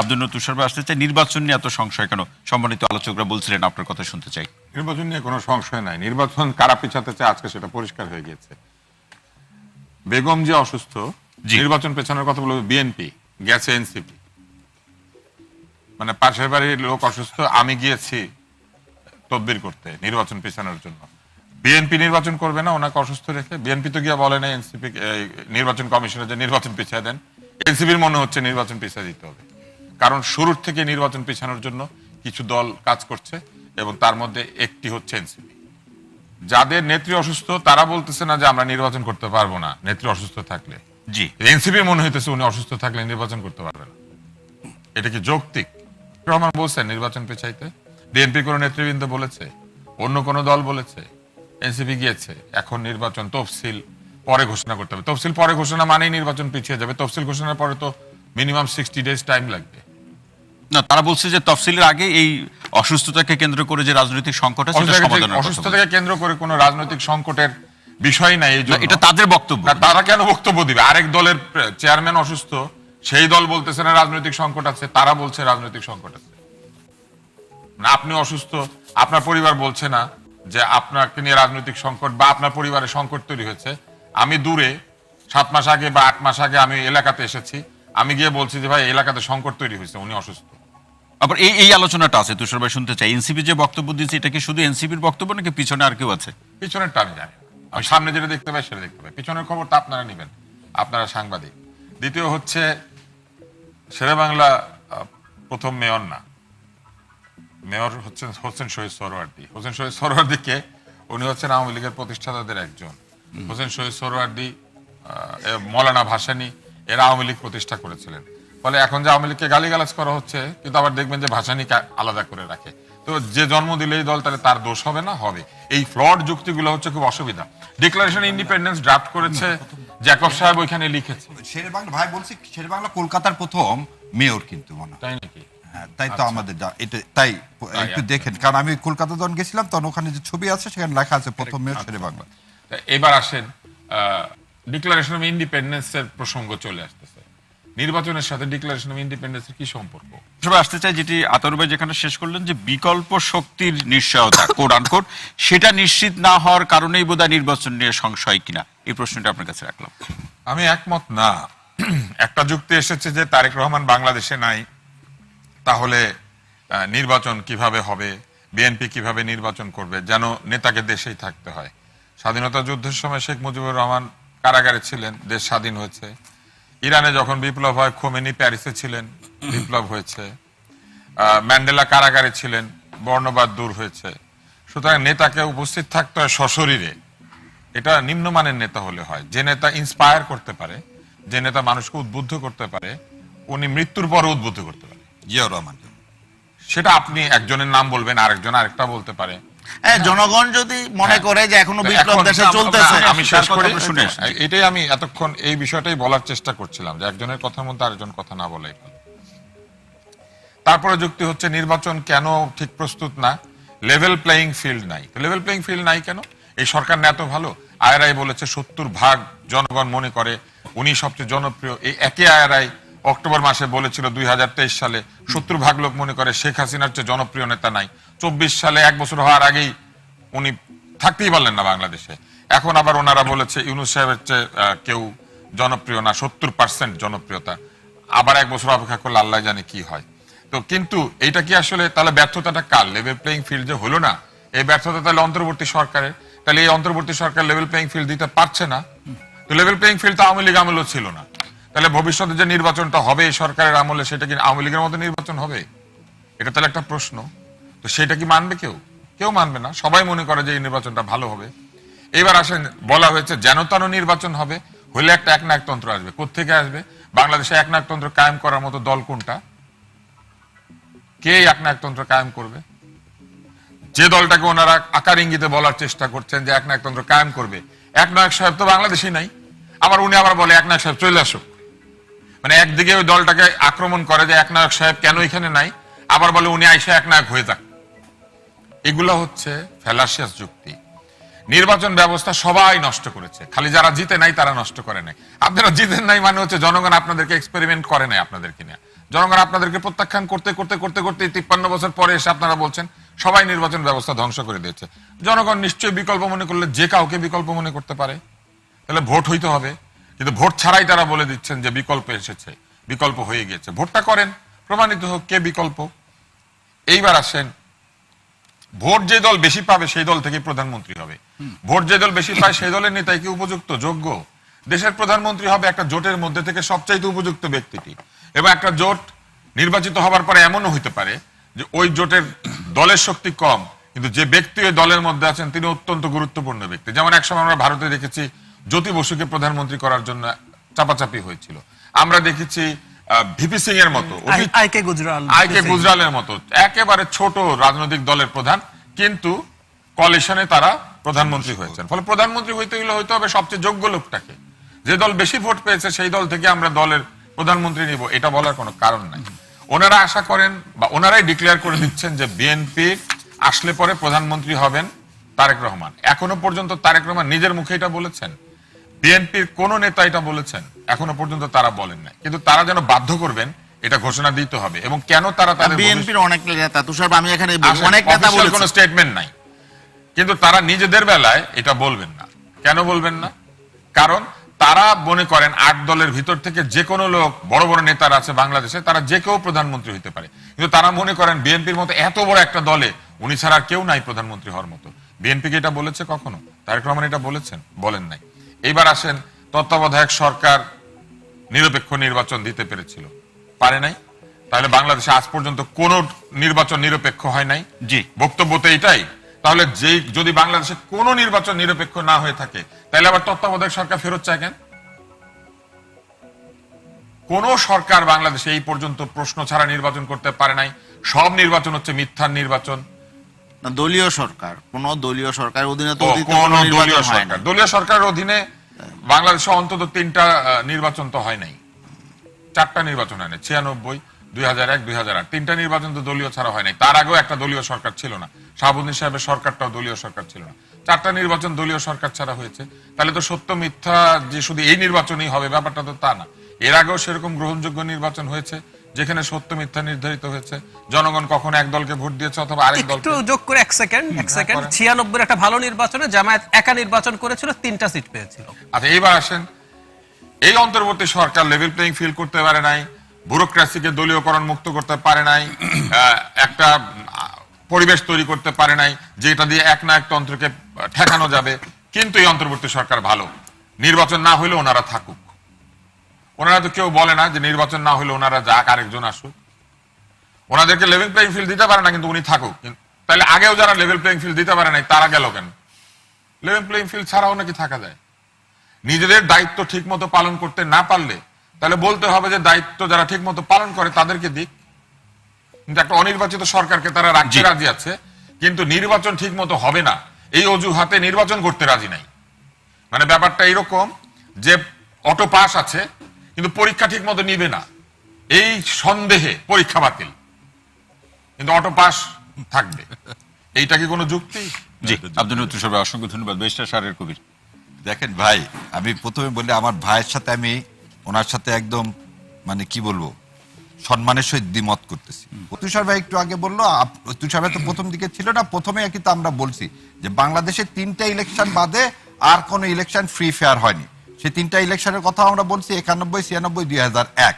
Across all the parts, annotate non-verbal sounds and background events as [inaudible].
আব্দুল নূর তুষার আসতে চাই। নির্বাচন নিয়ে এত সংশয় কেন? সম্মানিত আলোচকরা বলছিলেন আপনার কথা শুনতে চাই। নির্বাচন নিয়ে কোনো সংশয় নাই। নির্বাচন কারা পিছাতে চায় আজকে সেটা পরিষ্কার হয়ে গিয়েছে। বেগম যে অসুস্থ। নির্বাচন পেছানোর কথা বলব বিএনপি গেছে এনসিপি। মানে পাশের বাড়ির লোক অসুস্থ আমি গিয়েছি তদবির করতে নির্বাচন পেছানোর জন্য। বিএনপি নির্বাচন করবে না ওনাকে অসুস্থ রেখে? বিএনপি তো গিয়ে বলে না এনসিপি নির্বাচন কমিশনের যে নির্বাচন পিছিয়ে দেন। এনসিপির মনে হচ্ছে নির্বাচন পিছিয়ে দিতে হবে। কারণ শুরুর থেকে নির্বাচন পিছানোর জন্য কিছু দল কাজ করছে এবং তার মধ্যে একটি হচ্ছে এনসিপি। যাদের নেত্রী অসুস্থ তারা বলতেছে না যে আমরা নির্বাচন করতে পারব না নেত্রী অসুস্থ থাকলে। জি। এনসিপি মনে হইতেছে উনি অসুস্থ থাকলে নির্বাচন করতে পারবে না। এটা কি যৌক্তিক? রহমান বলছেন নির্বাচন পেছাইতে। বিএনপি কোন নেতৃবৃন্দ বলেছে অন্য কোন দল বলেছে এনসিপি গিয়েছে এখন নির্বাচন তফসিল পরে ঘোষণা করতে হবে। তফসিল পরে ঘোষণা মানেই নির্বাচন পিছিয়ে যাবে। তফসিল ঘোষণার পরে তো মিনিমাম সিক্সটি ডেজ টাইম লাগবে। না তারা বলছে যে তফসিলের আগে এই অসুস্থতাকে কেন্দ্র করে যে রাজনৈতিক সংকট আছে সেটা সমাধানের কথা অসুস্থ বলছে। থেকে কেন্দ্র করে কোনো রাজনৈতিক সংকটের বিষয় নাই এটা তাদের বক্তব্য। তারা কেন বক্তব্য দিবে? আরেক দলের চেয়ারম্যান অসুস্থ সেই দল বলতেছে না রাজনৈতিক সংকট আছে তারা বলছে রাজনৈতিক সংকট আছে। না আপনি অসুস্থ আপনার পরিবার বলছে না যে আপনাকে নিয়ে রাজনৈতিক সংকট বা আপনার পরিবারে সংকট তৈরি হয়েছে। আমি দূরে সাত মাস আগে বা আট মাস আগে আমি এলাকাতে এসেছি আমি গিয়ে বলছি যে ভাই এলাকাতে সংকট তৈরি হয়েছে উনি অসুস্থ। আবার এই এই আলোচনাটা আছে তুষার ভাই শুনতে চাই। এনসিপি যে বক্তব্য দিয়েছে এটা কি শুধু এনসিপির বক্তব্য নাকি পিছনে আর কেউ আছে? পিছনেরটা আমি জানি আমি সামনে যেটা দেখতে পাই সেটা দেখতে পাই। পিছনের খবর তো আপনারা নেবেন আপনারা সাংবাদিক। দ্বিতীয় হচ্ছে শেরে বাংলা প্রথম মেয়র না। মেয়র হচ্ছেন হোসেন শহীদ সরোয়ার্দি হোসেন শহীদ সরোয়ার্দিকে উনি হচ্ছেন আওয়ামী লীগের প্রতিষ্ঠাতাদের একজন। হোসেন শহীদ সরোয়ার্দি মৌলানা ভাসানী এরা আওয়ামী লীগ প্রতিষ্ঠা করেছিলেন। ফলে এখন যে আওয়ামী লীগকে গালিগালাজ করা হচ্ছে কিন্তু আবার দেখবেন যে ভাসানীকে আলাদা করে রাখে। তো যে জন্ম দিলে এই দল তাহলে তার দোষ হবে না? হবে। এই ফ্লড যুক্তিগুলো হচ্ছে খুব অসুবিধা। ডিক্লারেশন ইন্ডিপেন্ডেন্স ড্রাফট করেছে জ্যাকব সাহেব ওইখানে লিখেছে। শেরে বাংলা ভাই বলছি শেরে বাংলা কলকাতার প্রথম মেয়র কিন্তু মনে তাই নাকি? হ্যাঁ, তাই তো আমাদের এটা তাই একটু আচ্ছা। দেখেন কারণ আমি কলকাতা যখন গেছিলাম তখন ওখানে যে ছবি আছে সেখানে লেখা আছে প্রথম মেয়র শেরে বাংলা। এবার আসেন ডিক্লারেশন অফ ইন্ডিপেন্ডেন্সের প্রসঙ্গ চলে আসতেছে। নির্বাচনের সাথে ডিক্লারেশন অফ ইন্ডিপেন্ডেন্সের কি সম্পর্ক? সবাই আসতে চাই যেটি আতর ভাই যেখানে শেষ করলেন যে বিকল্প শক্তির নিশ্চয়তা কোড আনকোড সেটা নিশ্চিত না হওয়ার কারণেই বোধহয় নির্বাচন নিয়ে সংশয় কিনা? এই প্রশ্নটা আপনার কাছে রাখলাম। আমি একমত না। একটা যুক্তি এসেছে যে তারেক রহমান বাংলাদেশে নাই তাহলে নির্বাচন কীভাবে হবে বিএনপি কীভাবে নির্বাচন করবে যেন নেতাকে দেশেই থাকতে হয়। স্বাধীনতা যুদ্ধের সময় শেখ মুজিবুর রহমান কারাগারে ছিলেন দেশ স্বাধীন হয়েছে। ইরানে যখন বিপ্লব হয় খোমেনি প্যারিসে ছিলেন বিপ্লব হয়েছে। ম্যান্ডেলা কারাগারে ছিলেন বর্ণবাদ দূর হয়েছে। সুতরাং নেতাকে উপস্থিত থাকতে হয় সশরীরে। এটা নিম্নমানের নেতা হলে হয়। যে নেতা ইন্সপায়ার করতে পারে যে নেতা মানুষকে উদ্বুদ্ধ করতে পারে উনি মৃত্যুর পরে উদ্বুদ্ধ করতে পারে। জিয়াউর রহমান। সেটা আপনি একজনের নাম বলবেন আরেকজন আরেকটা বলতে পারে। জনগণ যদি মনে করে যে এখনও বিপ্লব দেশে চলতেছে আমি শেষ করি। শুনে এটাই আমি এতক্ষণ এই বিষয়টাই বলার চেষ্টা করছিলাম যে একজনের কথার মধ্যে আরেকজন কথা না বলাই তারপরে যুক্তি হচ্ছে নির্বাচন কেন ঠিক প্রস্তুত না? লেভেল প্লেয়িং ফিল্ড নাই। লেভেল প্লেয়িং ফিল্ড নাই কেন? এই সরকার না এত ভালো? আয়রাই বলেছে সত্তর ভাগ জনগণ মনে করে উনি সবচেয়ে জনপ্রিয়। এই একই আয়রাই অক্টোবর মাসে বলেছিল দুই হাজার তেইশ সালে সত্তর ভাগ লোক মনে করে শেখ হাসিনার চেয়ে জনপ্রিয় নেতা নাই। চব্বিশ সালে এক বছর হওয়ার আগেই উনি থাকতেই পারলেন না বাংলাদেশে। এখন আবার ওনারা বলেছে, ইউনুস সাহেবের চেয়ে কেউ জনপ্রিয় না, সত্তর পার্সেন্ট জনপ্রিয়তা। আবার এক বছর অপেক্ষা করলে আল্লাহ জানে কি হয়। তো কিন্তু এইটা কি আসলে, তাহলে ব্যর্থতাটা কার? লেভেল প্লেইং ফিল্ড যে হলো না, এই ব্যর্থতা তাহলে অন্তর্বর্তী সরকারের। তাহলে এই অন্তর্বর্তী সরকার লেভেল প্লেইং ফিল্ড দিতে পারছে না। তো লেভেল প্লেইং ফিল্ড তো আওয়ামী লীগ আমলেও ছিল না। তাহলে ভবিষ্যতে যে নির্বাচনটা হবে এই সরকারের আমলে, সেটা কি আওয়ামী লীগের মতো নির্বাচন হবে? এটা তাহলে একটা প্রশ্ন। তো সেটা কি মানবে কেউ? কেউ মানবে না। সবাই মনে করে যে এই নির্বাচনটা ভালো হবে। এবার আসেন, বলা হয়েছে যেন তেন নির্বাচন হবে, হলে একটা একনায়কতন্ত্র আসবে। কোথেকে আসবে? বাংলাদেশে একনায়কতন্ত্র কায়েম করার মতো দল কোনটা? কে একনায়কতন্ত্র কায়েম করবে? যে দলটাকে ওনারা আকার ইঙ্গিতে বলার চেষ্টা করছেন যে একনায়কতন্ত্র কায়েম করবে। একনায়ক সাহেব তো বাংলাদেশই নাই। আবার উনি আবার বলে, একনায়ক সাহেব চলে আসুক। মানে একদিকে ওই দলটাকে আক্রমণ করে যে একনায়ক সাহেব কেন এখানে নাই? আবার বলে, উনি আইসা একনায়ক হয়ে যাক। এগুলো হচ্ছে ফেলাসিয়াস যুক্তি। নির্বাচন ব্যবস্থা সবাই নষ্ট করেছে। খালি যারা জিতে নাই, তারা নষ্ট করে নাই। আপনারা জিতেন নাই মানে হচ্ছে জনগণ আপনাদেরকে এক্সপেরিমেন্ট করে নাই আপনাদেরকে নিয়ে। জনগণ আপনাদেরকে প্রত্যাখ্যান করতে করতে করতে করতে তিপ্পান্ন বছর পরে এসে আপনারা বলছেন, সবাই নির্বাচন ব্যবস্থা ধ্বংস করে দিয়েছে। জনগণ নিশ্চয়ই বিকল্প মনে করলে যে কাউকে বিকল্প মনে করতে পারে। তাহলে ভোট হইতে হবে। কিন্তু ভোট ছাড়াই তারা বলে দিচ্ছেন যে বিকল্প এসেছে, বিকল্প হয়ে গেছে ভোটটা করেন, প্রমাণিত হোক কে বিকল্প। এইবার আসেন ভোট যে দল বেশি পাবে, সেই দল থেকে প্রধানমন্ত্রী হবে। ভোট যে দল বেশি পায়, সেই দলের নেতাই কি উপযুক্ত? যোগ্য। দেশের প্রধানমন্ত্রী হবে একটা জোটের মধ্যে থেকে সবচাইতে উপযুক্ত ব্যক্তিটি। এবং একটা জোট নির্বাচিত হবার পরে এমনও হইতে পারে যে ওই জোটের দলের শক্তি কম, কিন্তু যে ব্যক্তি ওই দলের মধ্যে আছেন, তিনি অত্যন্ত গুরুত্বপূর্ণ ব্যক্তি। যেমন একসময় আমরা ভারতে দেখেছি, জ্যোতি বসুকে প্রধানমন্ত্রী করার জন্য চাপাচাপি হয়েছিল। আমরা দেখেছি ভিপি সিং এর মতো আইকে গুজরাল আইকে গুজরালের মতো। একেবারে ছোট রাজনৈতিক দলের প্রধান কিন্তু কলিশনে তারা প্রধানমন্ত্রী হয়েছেন। ফলে প্রধানমন্ত্রী হইতে গেলে হইতে হবে সবচেয়ে যোগ্য লোকটাকে। যে দল বেশি ভোট পেয়েছে সেই দল থেকে আমরা দলের প্রধানমন্ত্রী নিব। এটা বলার কোনো কারণ নাই। ওনারা আশা করেন বা ওনারাই ডিক্লেয়ার করে দিচ্ছেন যে বিএনপি আসলে পরে প্রধানমন্ত্রী হবেন তারেক রহমান। এখনও পর্যন্ত তারেক রহমান নিজের মুখে এটা বলেছেন। বিএনপির কোন নেতা এটা বলেছেন? এখনও পর্যন্ত তারা বলেন নাই। কিন্তু তারা যেন বাধ্য করবেন এটা ঘোষণা দিতে হবে। এবং কেন তারা তাদের বিএনপির অনেক নেতা তুষার আমি এখানে অনেক নেতা official কোনো স্টেটমেন্ট নাই। কিন্তু তারা নিজেদের বেলায় এটা বলবেন না। কেন বলবেন না? কারণ তারা মনে করেন আট দলের ভিতর থেকে যে কোনো লোক বড় বড় নেতারা আছে বাংলাদেশে তারা যে কেউ প্রধানমন্ত্রী হতে পারে। কিন্তু তারা মনে করেন বিএনপির মতো এত বড় একটা দলে উনি ছাড়া কেউ নাই প্রধানমন্ত্রী হওয়ার মতো। বিএনপি কি এটা বলেছে কখনো? তারেক রহমান এটা বলেছেন? বলেন নাই। এইবার আসেন তত্ত্বাবধায়ক সরকার নিরপেক্ষ নির্বাচন দিতে পেরেছিল। পারে নাই? তাহলে বাংলাদেশে আজ পর্যন্ত কোন নির্বাচন নিরপেক্ষ হয় নাই? জি। বক্তব্য তো এটাই। তাহলে যেই যদি বাংলাদেশে কোনো নির্বাচন নিরপেক্ষ না হয়ে থাকে তাহলে আবার তত্ত্বাবধায়ক সরকার ফেরত চায় কেন? কোন সরকার বাংলাদেশে এই পর্যন্ত প্রশ্ন ছাড়া নির্বাচন করতে পারে নাই। সব নির্বাচন হচ্ছে মিথ্যার নির্বাচন। না, দলীয় সরকার কোন দলীয় সরকারের অধীনে তো কোন দলীয় সরকার। দলীয় সরকারের অধীনে বাংলাদেশে অন্তত তিনটা নির্বাচন তো হয় নাই। চারটা নির্বাচন হয় নাই ছিয়ানব্বই দুই হাজার এক দুই হাজার আট। তিনটা নির্বাচন তো দলীয় ছাড়া হয় নাই। তার আগেও একটা দলীয় সরকার ছিল না। শাহাবুদ্দিন সাহেবের সরকারটাও দলীয় সরকার ছিল না। চারটা নির্বাচন দলীয় সরকার ছাড়া হয়েছে। তাহলে তো সত্য মিথ্যা যে শুধু এই নির্বাচনই হবে ব্যাপারটা তো তা না। এর আগেও সেরকম গ্রহণযোগ্য নির্বাচন হয়েছে। যেখানে সত্য মিথ্যা নির্ধারিত হয়েছে জনগণ কখনো এক দলকে ভোট দিয়েছে অথবা আরেক একটু যোগ করে এক সেকেন্ড এক সেকেন্ড। ছিয়ানব্বই একটা ভালো নির্বাচনে জামায়াত একা নির্বাচন করেছিল তিনটা সিট পেয়েছিল। আচ্ছা এইবার আসেন। এই অন্তর্বর্তী সরকার লেভেল প্লেইং ফিল করতে পারে নাই ব্যুরোক্রাসিকে দলীয়করণ মুক্ত করতে পারে নাই [clears throat] একটা পরিবেশ তৈরি করতে পারে নাই যেটা দিয়ে এক না এক তন্ত্রকে ঠেকানো যাবে। কিন্তু এই অন্তর্বর্তী সরকার ভালো। নির্বাচন না হলে ওনারা থাকুক। ওনারা তো কেউ বলে না যে নির্বাচন না হলে ওনারা যাক আরেকজন আসুক। ওনাদেরকে লেভেল প্লেইং ফিল্ড দিতে পারে না কিন্তু উনি থাকুক। তাহলে আগেও যারা লেভেল প্লেইং ফিল্ড দিতে পারে নাই তারা গেল কেন? লেভেল প্লেইং ফিল্ড ছাড়াও নাকি থাকা যায়? নিজেদের দায়িত্ব ঠিক মতো পালন করতে না পারলে তাহলে বলতে হবে যে দায়িত্ব যারা ঠিক মতো পালন করে তাদেরকে দিক। কিন্তু একটা অনির্বাচিত সরকারকে তারা রাখতে জি। রাজি আছে কিন্তু নির্বাচন ঠিক মতো হবে না। এই অজুহাতে নির্বাচন করতে রাজি নাই। মানে ব্যাপারটা এরকম যে অটো পাস আছে কিন্তু পরীক্ষা ঠিক মতো নিবে না। এই সন্দেহে পরীক্ষা বাতিল। কিন্তু অটো পাস থাকবে। এইটা কি কোনো যুক্তি? জি আব্দুল নতুন সাহেব অসংখ্য ধন্যবাদ। বেশটা সারের কবির। দেখেন ভাই আমি প্রথমে বলি আমার ভাইয়ের সাথে আমি ওনার সাথে একদম মানে কি বলব সম্মানের সহিত দ্বিমত করতেছি। তুষার ভাই একটু আগে বলল আপ- তুষার ভাই তো প্রথম দিকে ছিল না প্রথমে কিন্তু আমরা বলছি যে বাংলাদেশে তিনটা ইলেকশন বাদে আর কোনো ইলেকশন ফ্রি ফেয়ার হয়নি। সেই তিনটা ইলেকশনের কথা আমরা বলছি, একানব্বই, ছিয়ানব্বই, দুই হাজার এক।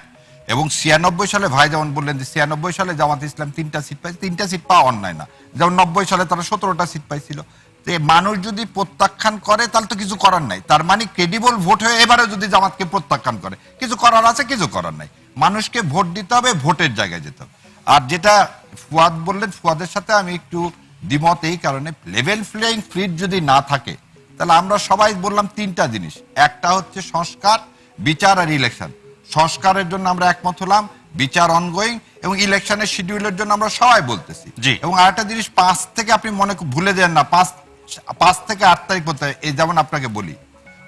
এবং ছিয়ানব্বই সালে ভাই যেমন বললেন যে ছিয়ানব্বই সালে জামাত ইসলাম তিনটা সিট পাইছে তিনটা সিট পাওয়া অন্যায় না। যেমন নব্বই সালে তারা সতেরোটা সিট পাইছিল। যে মানুষ যদি প্রত্যাখ্যান করে, তাহলে তো কিছু করার নাই। তার মানে ক্রেডিবল ভোট হয়ে এবারে যদি জামাতকে প্রত্যাখ্যান করে, কিছু করার আছে, কিছু করার নাই। মানুষকে ভোট দিতে হবে, ভোটের জায়গায় যেতে হবে। আর যেটা ফুয়াদ বললেন, ফুয়াদের সাথে আমি একটু দ্বিমত এই কারণে লেভেল প্লেইং ফিল্ড যদি না থাকে তাহলে আমরা সবাই বললাম তিনটা জিনিস। একটা হচ্ছে সংস্কার বিচার আর ইলেকশন সংস্কারের জন্য আমরা একমত হলাম বিচার অনগোয়িং এবং ইলেকশনের শিডিউলের জন্য আমরা সবাই বলতেছি। জি। এবং আরেকটা জিনিস পাঁচ থেকে আপনি মনে ভুলে যান না পাঁচ পাঁচ থেকে আট তারিখ পর্যন্ত এই যেমন আপনাকে বলি।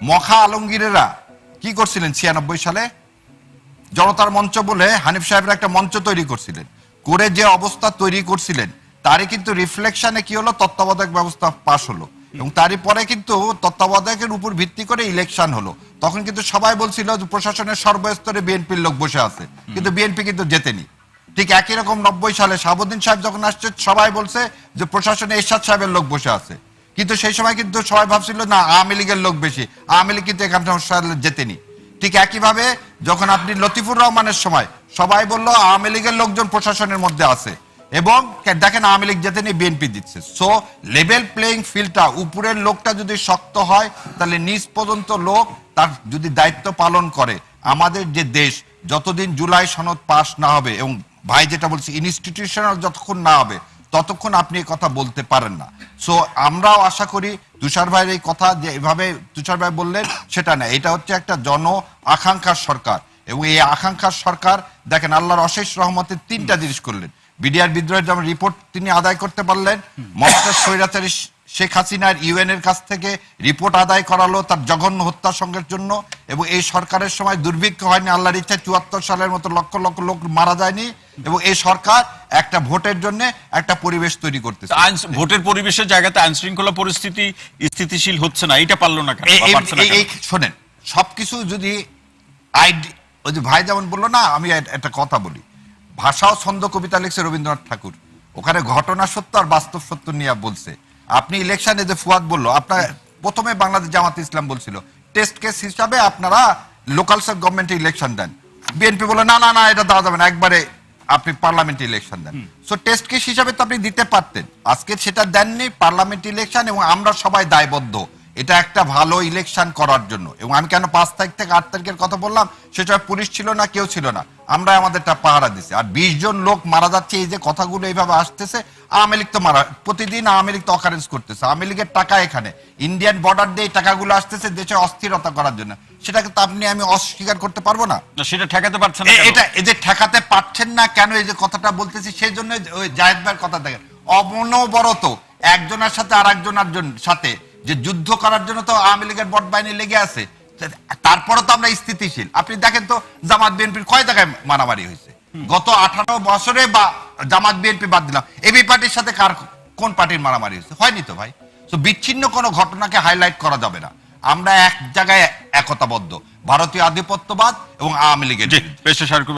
মখা আলমগীরেরা কি করছিলেন ছিয়ানব্বই সালে? জনতার মঞ্চ বলে হানিফ সাহেবরা একটা মঞ্চ তৈরি করছিলেন। করে যে অবস্থা তৈরি করছিলেন তারই কিন্তু রিফ্লেকশনে কি হলো? তত্ত্বাবধায়ক ব্যবস্থা পাশ হলো। এবং তারই পরে কিন্তু তত্ত্বাবধায়কের উপর ভিত্তি করে ইলেকশন হলো। তখন কিন্তু সবাই বলছিল যে প্রশাসনের সর্বস্তরে বিএনপির লোক বসে আছে। কিন্তু বিএনপি কিন্তু জেতেনি। ঠিক একই রকম নব্বই সালে শাহাবুদ্দিন সাহেব যখন আসছে সবাই বলছে যে প্রশাসনে এরশাদ সাহেবের লোক বসে আছে। কিন্তু সেই সময় কিন্তু সবাই ভাবছিল না আওয়ামী লীগের লোক বেশি। আওয়ামী লীগ কিন্তু এখান থেকে জেতেনি। ঠিক একইভাবে যখন আপনি লতিফুর রহমানের সময় সবাই বলল আওয়ামী লীগের লোকজন প্রশাসনের মধ্যে আছে। এবং দেখেন আওয়ামী লীগ যেতে বিএনপি দিচ্ছে। সো লেভেল প্লেইং ফিল্ডটা উপরের লোকটা যদি শক্ত হয়, তাহলে নিচ পর্যন্ত লোক তার যদি দায়িত্ব পালন করে। আমাদের যে দেশ, যতদিন জুলাই সনদ পাস না হবে, এবং ভাই যেটা বলছি ইনস্টিটিউশনাল যতক্ষণ না হবে, ততক্ষণ আপনি কথা বলতে পারেন না। সো আমরাও আশা করি তুষার ভাইয়ের এই কথা যে এভাবে তুষার ভাই বললেন, সেটা না। এটা হচ্ছে একটা জন আকাঙ্ক্ষার সরকার। এবং এই আকাঙ্ক্ষার সরকার, দেখেন আল্লাহর অশেষ রহমতে তিনটা জিনিস করলেন। বিডিআর বিদ্রোহের যেমন রিপোর্ট তিনি আদায় করতে পারলেন মমতা স্বৈরাচারী শেখ হাসিনার ইউএন এর কাছ থেকে রিপোর্ট আদায় করালো তার জঘন্য হত্যা সঙ্গের জন্য এবং এই সরকারের সময় দুর্ভিক্ষ হয়নি আল্লাহর ইচ্ছা চুয়াত্তর সালের মতো লক্ষ লক্ষ লোক মারা যায়নি এবং এই সরকার একটা ভোটের জন্য একটা পরিবেশ তৈরি করতেছে। ভোটের পরিবেশের জায়গাতে আইন শৃঙ্খলা পরিস্থিতি স্থিতিশীল হচ্ছে না এটা পারল না? এই শোনেন সবকিছু যদি আইডি ওই যে ভাই যেমন বলল না আমি একটা কথা বলি। ভাষা ও ছন্দ কবিতা লিখছে রবীন্দ্রনাথ ঠাকুর। ওখানে ঘটনা সত্য আর বাস্তব সত্য নিয়ে বলছে। আপনি ইলেকশনে যে ফুয়াদ বলল আপনার প্রথমে বাংলাদেশ জামাত ইসলাম বলছিল টেস্ট কেস হিসাবে আপনারা লোকাল গভর্নমেন্টে ইলেকশন দেন। বিএনপি বলে না না না এটা দেওয়া যাবে না একবারে আপনি পার্লামেন্ট ইলেকশন দেন। সো টেস্ট কেস হিসাবে তো আপনি দিতে পারতেন। আজকে সেটা দেননি পার্লামেন্ট ইলেকশন এবং আমরা সবাই দায়বদ্ধ। এটা একটা ভালো ইলেকশন করার জন্য। এবং আমি কেন পাঁচ তারিখ থেকে আট তারিখের কথা বললাম সেটা পুলিশ ছিল না কেউ ছিল না। আমরা আমাদেরটা পাহারা দিছি। আর বিশ জন লোক মারা যাচ্ছে এই যে কথাগুলো এইভাবে আসতেছে আওয়ামী লীগ তো মারা প্রতিদিন আওয়ামী লীগ তো অকারেন্স করতেছে। আওয়ামী লীগের টাকা এখানে। ইন্ডিয়ান বর্ডার দিয়ে টাকাগুলো আসতেছে দেশে অস্থিরতা করার জন্য। সেটাকে তো আপনি আমি অস্বীকার করতে পারব না। না, সেটা ঠেকাতে পারছেন না এটা এই যে ঠেকাতে পারছেন না কেন এই যে কথাটা বলতেছি সেই জন্য ওই জায়েদ ভাইয়ের কথা দেখেন। অনবরত একজনের সাথে আর একজনের জন- সাথে যে যুদ্ধ করার জন্য তো আওয়ামী লীগের বট বাহিনী লেগে আছে। তারপরে তো আমরা স্থিতিশীল। আপনি দেখেন তো জামাত বিএনপির কয় জায়গায় মারামারি হয়েছে? গত আঠারো বছরে বা জামাত বিএনপি বাদ দিলাম। এবি পার্টির সাথে কার কোন পার্টির মারামারি হয়েছে? হয়নি তো ভাই। তো বিচ্ছিন্ন কোনো ঘটনাকে হাইলাইট করা যাবে না। আমরা এক জায়গায় একতাবদ্ধ। ভারতীয় আধিপত্যবাদ এবং আওয়ামী লীগের